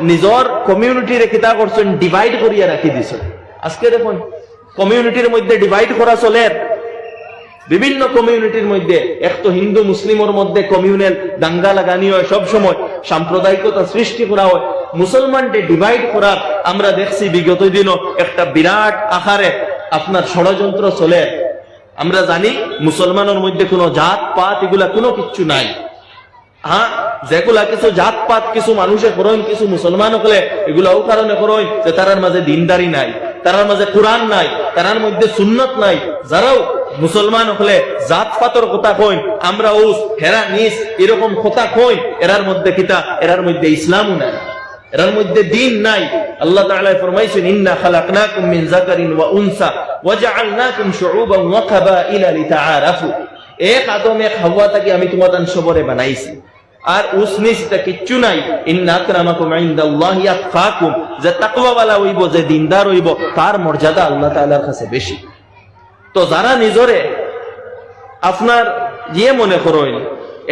নিজর কমিউনিটির কিতা করছেন ডিভাইড করিয়া রাখি দিছেন আজকে দেখুন কমিউনিটির মধ্যে ডিভাইড করা চলে। বিভিন্ন কমিউনিটির মধ্যে, এক তো হিন্দু মুসলিমের মধ্যে কমিউনাল দাঙ্গা লাগানি হয় সব সময় সাম্প্রদায়িকতা সৃষ্টি করা হয়। মুসলমানকে ডিভাইড করার আমরা দেখছি বিগত দিনও একটা বিরাট আকারে আপনার ষড়যন্ত্র চলে। আমরা জানি মুসলমানের মধ্যে কোনো জাত, পাত, এগুলা কোনো কিচ্ছু নাই। হ্যাঁ যেগুলা কিছু জাত পাত কিছু মানুষে করেন কিছু মুসলমান হলে এগুলাও কারণে করেন যে তারার মাঝে দিনদারি নাই, তারার মাঝে কোরআন নাই, তারার মধ্যে সুন্নত নাই। যারাও মুসলমান হলে জাত পাতর কথা কইন, আমরা উস, হেরা, নিস, এরকম কথা কইন, এরার মধ্যে কিতা? এরার মধ্যে ইসলামও নাই। এরার মধ্যে দিন নাই। আল্লাহ তাআলা ফরমাইছেন, ইন্না খালাকনাকুম মিন যাকারিন ওয়া উনসা ওয়া জাআলনাকুম শুউবান ওয়া কাবাইলা লিতাআরাফু। এক আদম, এক হাওয়া তাকে আমি তোমাদের সবরে বানাইছি। আর উসনিসটা কিচ্ছু নাই। আতকাকুম যে তাকওয়াওয়ালা হইব, যে দিনদার হইব, তার মর্যাদা আল্লাহ তাআলার কাছে বেশি। তো যারা নিজরে আপনার ইয়ে মনে করেন,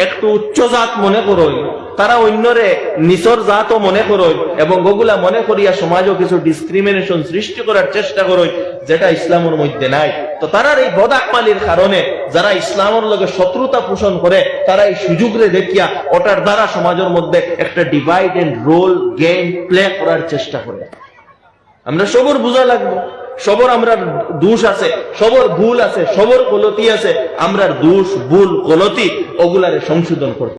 একটু উচ্চ জাত মনে করেন, তারা অন্যরে নিচর জাতও মনে করেন এবং ওগুলা মনে করিয়া সমাজও কিছু ডিসক্রিমিনেশন সৃষ্টি করার চেষ্টা করেন, যেটা ইসলামের মধ্যে নাই। তো তারার এই বদাকমালির কারণে যারা ইসলামের লগে শত্রুতা পোষণ করে, তারা এই সুযোগরে দেখিয়া ওটার দ্বারা সমাজের মধ্যে একটা divide and rule game play করার চেষ্টা করে। আমরা সবর বোঝা লাগবো। সবর আমরা দোষ আছে, সবর ভুল আছে, সবর গলতি আছে, আমরার দোষ, ভুল গলতি ওগুলারে সংশোধন করতে